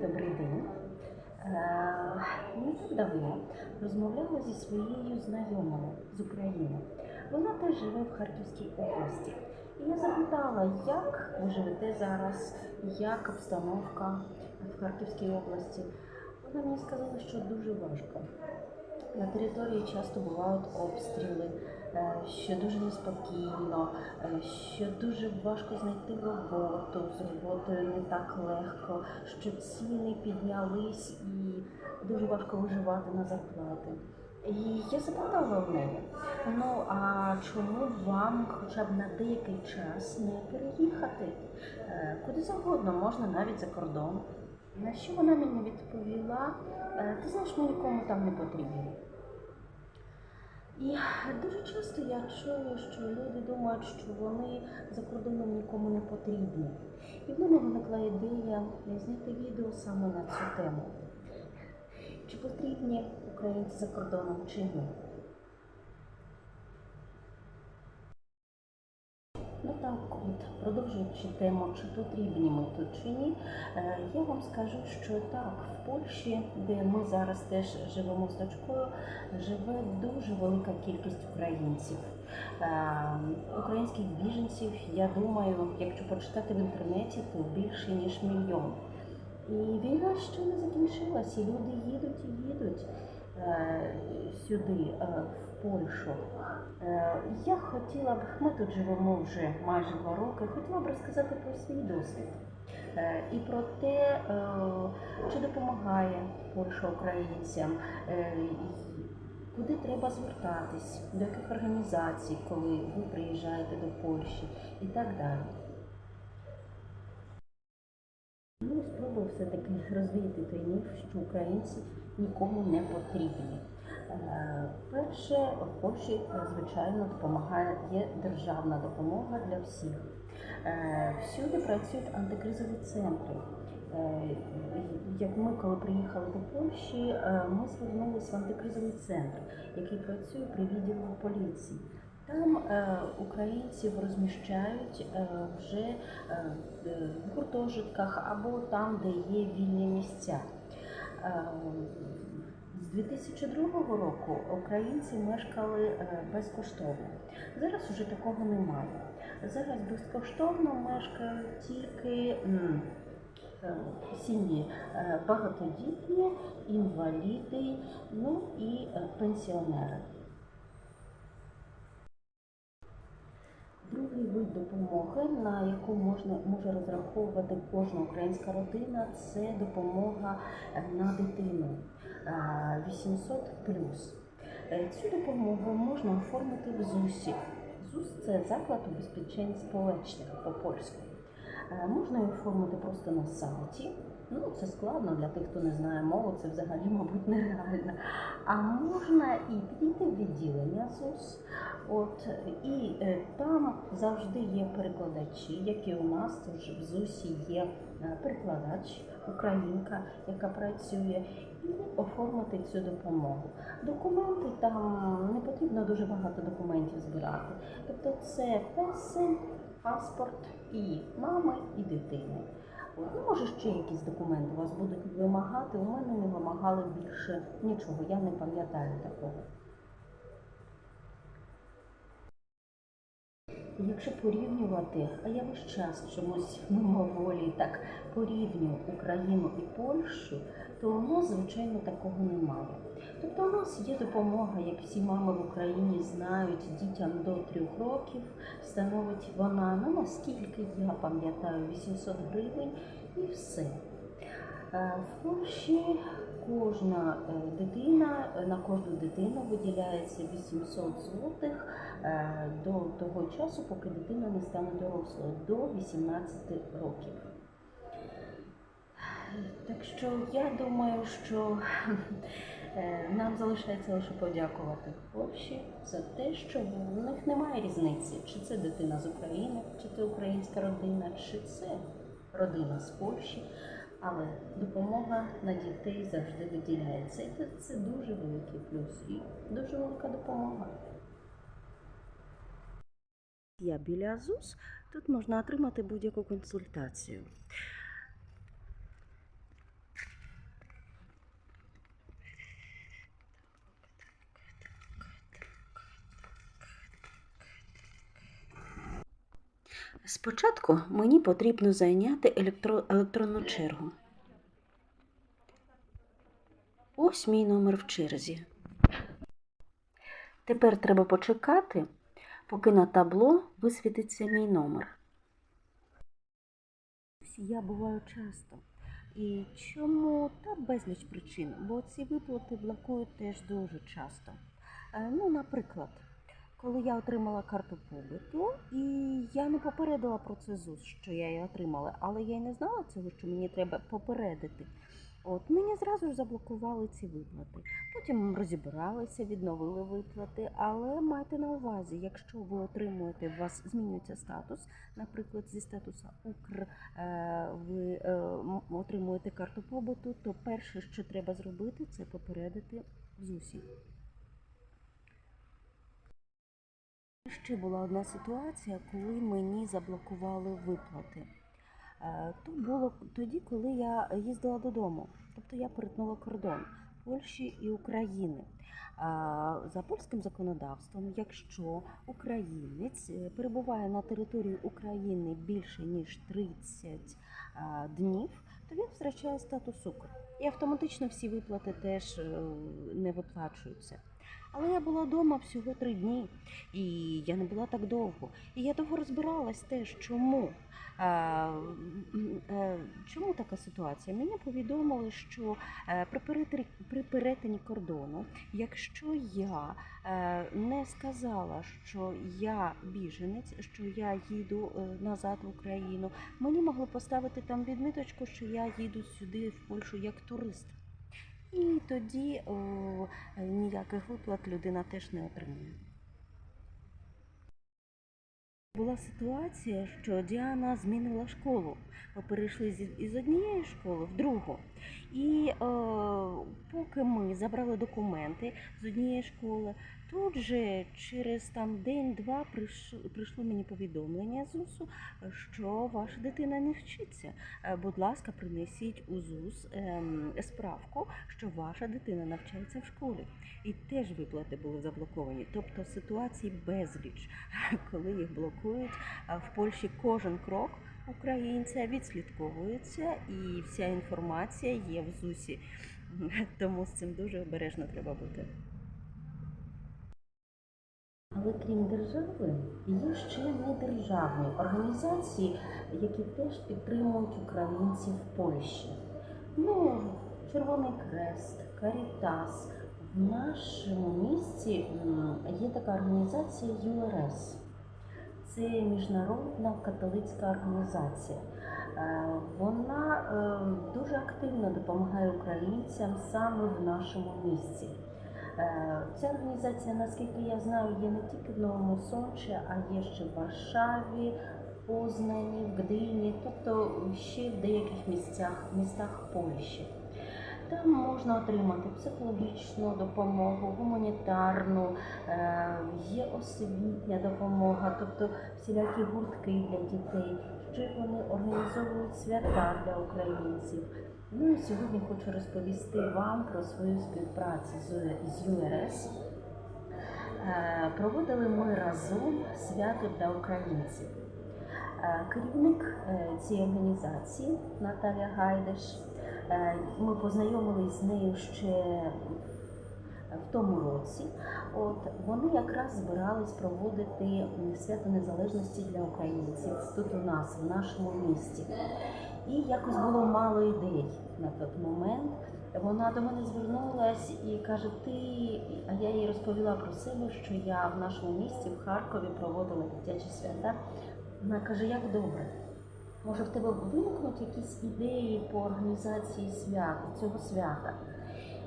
добрий день. Не так давно розмовляла зі своєю знайомою з України. Вона теж живе в Харківській області. І я запитала, як ви живете зараз, як обстановка в Харківській області. Вона мені сказала, що дуже важко. На території часто бувають обстріли, е, що дуже неспокійно, е, що дуже важко знайти роботу, з роботою не так легко, що ціни піднялись і дуже важко виживати на зарплати. І я запитала в неї, ну а чому вам хоча б на деякий час не переїхати? Е, Куди завгодно, можна навіть за кордон. На що вона мені відповіла, «Е, ти знаєш, ми нікому там не потрібні. І дуже часто я чую, що люди думають, що вони за кордоном нікому не потрібні. І в мене виникла ідея зняти відео саме на цю тему. Чи потрібні українці за кордоном чи ні? Ну так, от, продовжуючи тему, чи потрібні ми тут чи ні, е, я вам скажу, що так, в Польщі, де ми зараз теж живемо з дочкою, живе дуже велика кількість українців. Е, Українських біженців, я думаю, якщо почитати в інтернеті, то більше ніж мільйон. І війна ще не закінчилась, і люди їдуть і їдуть е, сюди, Польщу. Е, Я хотіла б, ми тут живемо вже майже два роки, хотіла б розказати про свій досвід е, і про те, е, чи допомагає Польща українцям, куди треба звертатись, до яких організацій, коли ви приїжджаєте до Польщі і так далі. Ну, спробую все-таки розвіяти той міф, що українці нікому не потрібні. Е, Перше, в Польщі, е, звичайно, допомагає, є державна допомога для всіх. Е, Всюди працюють антикризові центри. Як ми, коли приїхали до Польщі, ми звернулися в антикризовий центр, який працює при відділу поліції. Там українців розміщають вже в гуртожитках або там, де є вільні місця. Е, з 2002 року українці мешкали е, безкоштовно. Зараз уже такого немає. Зараз безкоштовно мешкають тільки е, сім'ї е, багатодітні, інваліди, ну і пенсіонери. Другий вид допомоги, на яку можна може розраховувати кожна українська родина, це допомога е, на дитину е, 800 Е, Цю допомогу можна оформити в ЗУСі. ЗУС це заклад убезпечень сполечних по польську. Можна її оформити просто на сайті. Ну, це складно для тих, хто не знає мову, це взагалі, мабуть, нереально. А можна і підійти в відділення ЗУС, от і е, там завжди є перекладачі, як і у нас тож в ЗУСі є е, перекладач, українка, яка працює, і оформити цю допомогу. Документи там не потрібно дуже багато документів збирати. Тобто це песи, паспорт і мами, і дитини. Ну, може, ще якісь документи вас будуть вимагати. У мене не вимагали більше нічого, я не пам'ятаю такого. І Якщо порівнювати, а я весь час чомусь мимоволі так порівнюю Україну і Польщу, то у нас, звичайно, такого немає. Тобто у нас є допомога, як всі мами в Україні знають, дітям до трьох років становить вона, ну наскільки я пам'ятаю, 800 гривень і все. Е, В Польщі кожна е, дитина, е, на кожну дитину виділяється 800 злотих е, до того часу, поки дитина не стане дорослою, до 18 років. Так що я думаю, що нам залишається лише подякувати Польщі за те, що в них немає різниці, чи це дитина з України, чи це українська родина, чи це родина з Польщі. Але допомога на дітей завжди виділяється. І це- дуже великий плюс і дуже велика допомога. Я біля Азус. Тут можна отримати будь-яку консультацію. Спочатку мені потрібно зайняти електро... електронну чергу. Ось мій номер в черзі. Тепер треба почекати, поки на табло висвітиться мій номер. Я буваю часто. І чому? Та безліч причин, бо ці виплати блокують теж дуже часто. Е, Ну, наприклад, коли я отримала карту побиту, і я не попередила про це ЗУС, що я її отримала, але я й не знала цього, що мені треба попередити. От мені зразу ж заблокували ці виплати. Потім розібралися, відновили виплати. Але майте на увазі, якщо ви отримуєте, у вас змінюється статус, наприклад, зі статуса Укр е, ви е, отримуєте карту побуту, то перше, що треба зробити, це попередити ЗУСі. Ще була одна ситуація, коли мені заблокували виплати. Е, То було тоді, коли я їздила додому. Тобто я перетнула кордон Польщі і України. За польським законодавством, якщо українець е, перебуває на території України більше ніж 30 днів, то він втрачає статус Укр. І автоматично всі виплати теж е, не виплачуються. Але я була вдома всього три дні, і я не була так довго. І я довго розбиралась теж, чому. Е, е, Чому така ситуація? Мені повідомили, що е, при перетині, кордону, якщо я не сказала, що я біженець, що я їду назад в Україну, мені могли поставити там відміточку, що я їду сюди в Польщу як турист. І тоді о, ніяких виплат людина теж не отримує. Була ситуація, що Діана змінила школу. Ми перейшли з однієї школи в другу. І е, поки ми забрали документи з однієї школи, тут же через там день-два прийшло, мені повідомлення з УСУ, що ваша дитина не вчиться. Е, Будь ласка, принесіть у ЗУС ем, справку, що ваша дитина навчається в школі. І теж виплати були заблоковані. Тобто ситуацій безліч, коли їх блокують. В Польщі кожен крок українця відслідковується, і вся інформація є в ЗУСі. Тому з цим дуже обережно треба бути. Але крім держави, є ще недержавні організації, які теж підтримують українців в Польщі. Ну, Червоний Крест, Карітас. В нашому місті є така організація ЮРС. Це міжнародна католицька організація. Е, Вона е, дуже активно допомагає українцям саме в нашому місті. Е, Ця організація, наскільки я знаю, є не тільки в Новому Сончі, а є ще в Варшаві, в Познані, в Гдині, тобто ще в деяких місцях, містах Польщі. Там можна отримати психологічну допомогу, гуманітарну, е, є освітня допомога, тобто всілякі гуртки для дітей. Ще вони організовують свята для українців. Ну і сьогодні хочу розповісти вам про свою співпрацю з, ЮРС. Е, Проводили ми разом свято для українців. Е, Керівник е, цієї організації Наталя Гайдеш. Ми познайомились з нею ще в тому році. От вони якраз збирались проводити свято незалежності для українців тут у нас, в нашому місті. І якось було мало ідей на той момент. Вона до мене звернулась і каже: Ти, а я їй розповіла про себе, що я в нашому місті, в Харкові, проводила дитячі свята. Вона каже, як добре. Може, в тебе виникнуть якісь ідеї по організації свята, цього свята?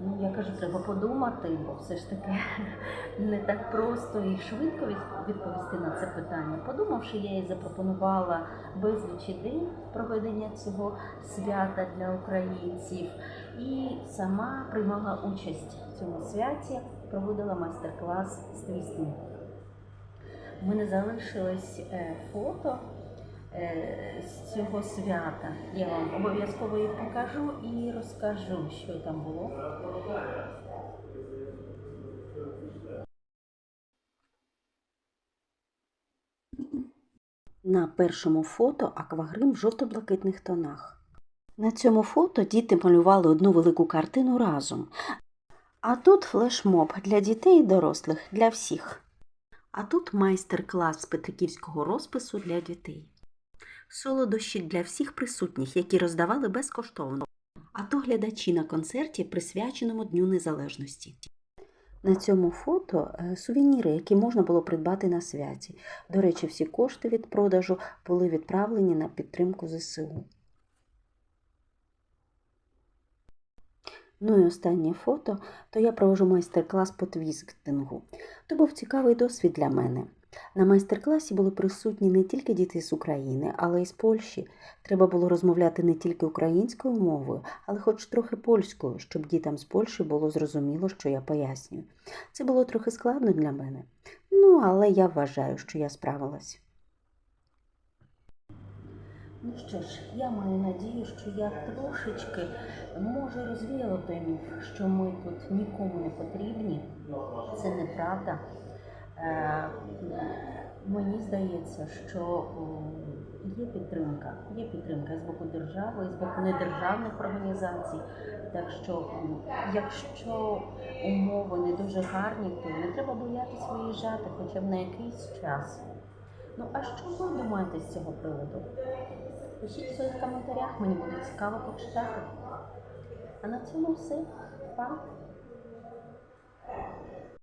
Ну, я кажу, треба подумати, бо все ж таки не так просто і швидко відповісти на це питання. Подумавши, я їй запропонувала безліч ідей проведення цього свята для українців і сама приймала участь в цьому святі, проводила майстер-клас з твістинг. У мене залишилось е, фото з цього свята. Я вам обов'язково їх покажу і розкажу, що там було. На першому фото аквагрим в жовто-блакитних тонах. На цьому фото діти малювали одну велику картину разом. А тут флешмоб для дітей і дорослих, для всіх. А тут майстер-клас з петриківського розпису для дітей. Солодощі для всіх присутніх, які роздавали безкоштовно. А то глядачі на концерті, присвяченому Дню Незалежності. На цьому фото е, сувеніри, які можна було придбати на святі. До речі, всі кошти від продажу були відправлені на підтримку ЗСУ. Ну і останнє фото, то я провожу майстер-клас по твістингу. То був цікавий досвід для мене. На майстер-класі були присутні не тільки діти з України, але й з Польщі. Треба було розмовляти не тільки українською мовою, але хоч трохи польською, щоб дітям з Польщі було зрозуміло, що я пояснюю. Це було трохи складно для мене. Ну, але я вважаю, що я справилась. Ну що ж, я маю надію, що я трошечки може розвіяла той міф, що ми тут нікому не потрібні. Це неправда. Е, мені здається, що є підтримка. Є підтримка з боку держави, з боку недержавних організацій. Так що, якщо умови не дуже гарні, то не треба боятися виїжджати хоча б на якийсь час. Ну а що ви думаєте з цього приводу? Пишіть в своїх коментарях, мені буде цікаво почитати. А на цьому все. Па!